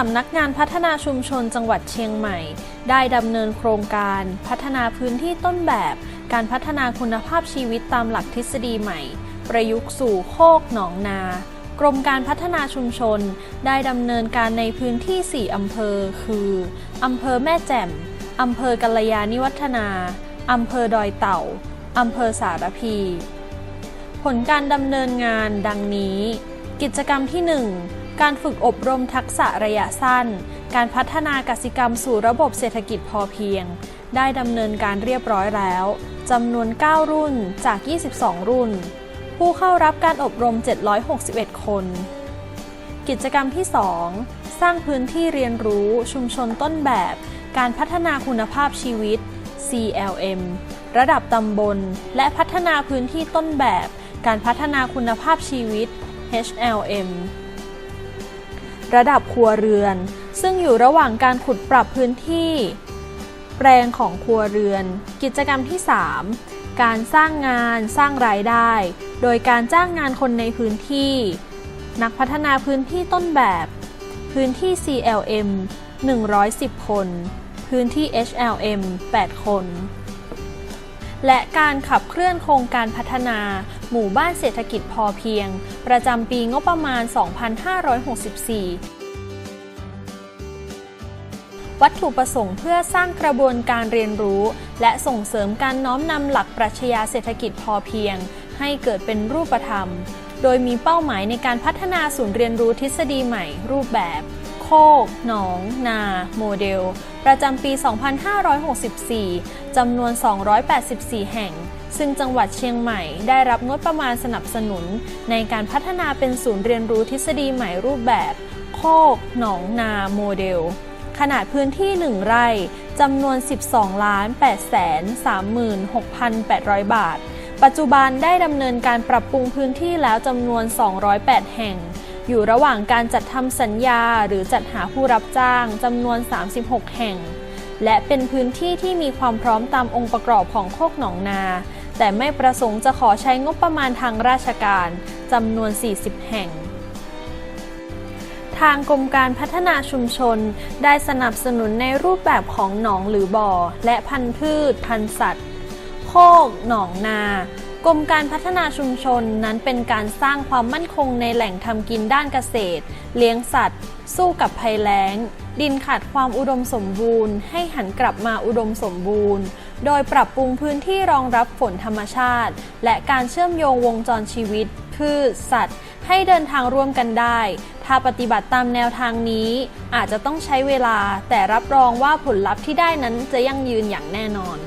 สำนักงานพัฒนาชุมชนจังหวัดเชียงใหม่ ได้ดำเนินโครงการ พัฒนาพื้นที่ต้นแบบ การพัฒนาคุณภาพชีวิตตามหลักทฤษฎีใหม่ ประยุกต์สู่โคกหนองนา กรมการพัฒนาชุมชน ได้ดำเนินการในพื้นที่ 4 อำเภอ คืออำเภอแม่แจ่มอำเภอกัลยาณิวัฒนาอำเภอดอยเต่าอำเภอสารพี ผลการดำเนินงานดังนี้ กิจกรรมที่ 1 การฝึกอบรมทักษะระยะสั้น การพัฒนากสิกรรมสู่ระบบเศรษฐกิจพอเพียง ได้ดำเนินการเรียบร้อยแล้วจำนวน 9 รุ่นจาก 22 รุ่น ผู้เข้ารับการอบรม 761 คน กิจกรรมที่ 2 สร้างพื้นที่เรียนรู้ชุมชนต้นแบบ การพัฒนาคุณภาพชีวิต CLM ระดับตำบล และพัฒนาพื้นที่ต้นแบบ การพัฒนาคุณภาพชีวิต HLM ระดับครัวเรือน ซึ่งอยู่ระหว่างการขุดปรับพื้นที่ แปลงของครัวเรือน กิจกรรมที่ 3 การสร้างงานสร้างรายได้ โดยการจ้างงานคนในพื้นที่ นักพัฒนาพื้นที่ต้นแบบ พื้นที่ CLM 110 คน พื้นที่ HLM 8 คน และการขับเคลื่อนโครงการพัฒนา หมู่บ้านเศรษฐกิจพอเพียง ประจำปีงบประมาณ 2564วัตถุประสงค์เพื่อสร้างกระบวนการเรียนรู้ และส่งเสริมการน้อมนำหลักปรัชญาเศรษฐกิจพอเพียง ให้เกิดเป็นรูปธรรม โดยมีเป้าหมายในการพัฒนาศูนย์เรียนรู้ทฤษฎีใหม่ รูปแบบ โคก หนอง นา โมเดล ประจำปี 2564 จำนวน 284 แห่ง ซึ่งจังหวัดเชียงใหม่ได้รับงบประมาณสนับสนุน ในการพัฒนาเป็นศูนย์เรียนรู้ทฤษฎีใหม่รูปแบบ โคก หนองนาโมเดล ขนาดพื้นที่ 1 ไร่จำนวน 12 ล้าน8แสน36,800 บาท ปัจจุบันได้ดำเนินการปรับปรุงพื้นที่แล้วจำนวน 208 แห่ง อยู่ระหว่างการจัดทำสัญญาหรือจัดหาผู้รับจ้างจำนวน 36 แห่ง และเป็นพื้นที่ที่มีความพร้อมตามองค์ประกอบของโคกหนองนา แต่ไม่ประสงค์จะขอใช้งบประมาณทางราชการจำนวน 40 แห่ง ทางกรมการพัฒนาชุมชนได้สนับสนุนในรูปแบบของหนองหรือบ่อ และพันธุ์พืช พันธุ์สัตว์ โคก หนองนากรมการพัฒนาชุมชนนั้นเป็นการสร้างความมั่นคงในแหล่งทำกินด้านเกษตร เลี้ยงสัตว์ สู้กับภัยแล้ง ดินขาดความอุดมสมบูรณ์ ให้หันกลับมาอุดมสมบูรณ์ โดยปรับปรุงพื้นที่รองรับฝนธรรมชาติ และการเชื่อมโยงวงจรชีวิต พืช สัตว์ ให้เดินทางร่วมกันได้ ถ้าปฏิบัติตามแนวทางนี้ อาจจะต้องใช้เวลา แต่รับรองว่าผลลัพธ์ที่ได้นั้นจะยั่งยืนอย่างแน่นอน